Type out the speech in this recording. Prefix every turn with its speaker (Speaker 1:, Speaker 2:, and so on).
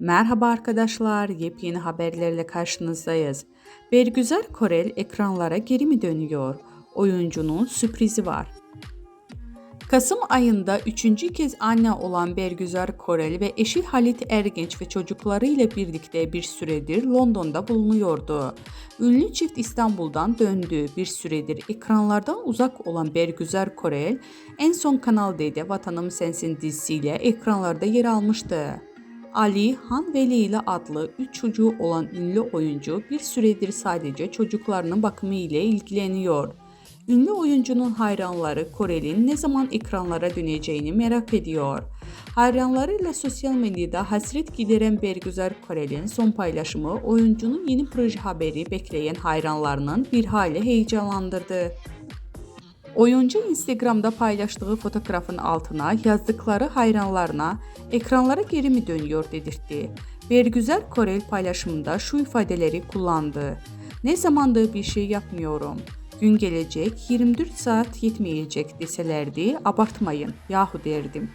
Speaker 1: Merhaba arkadaşlar, yepyeni haberlerle karşınızdayız. Bergüzar Korel ekranlara geri mi dönüyor? Oyuncunun sürprizi var. Kasım ayında üçüncü kez anne olan Bergüzar Korel ve eşi Halit Ergenç ve çocuklarıyla birlikte bir süredir London'da bulunuyordu. Ünlü çift İstanbul'dan döndü. Bir süredir ekranlardan uzak olan Bergüzar Korel en son Kanal D'de Vatanım Sensin dizisiyle ekranlarda yer almıştı. Ali Han Veli ile adlı 3 çocuğu olan ünlü oyuncu bir süredir sadece çocuklarının bakımı ile ilgileniyor. Ünlü oyuncunun hayranları Korel'in ne zaman ekranlara döneceğini merak ediyor. Hayranlarıyla sosyal medyada hasret gideren Bergüzar Korel'in son paylaşımı oyuncunun yeni proje haberi bekleyen hayranlarının bir hali heyecanlandırdı. Oyuncu Instagram'da paylaştığı fotoğrafın altına yazdıkları hayranlarına ekranlara geri mi dönüyor dedirtti. Bergüzar Korel paylaşımında şu ifadeleri kullandı. Ne zamandır bir şey yapmıyorum. Gün gelecek 24 saat yetmeyecek deselerdi abartmayın yahu derdim.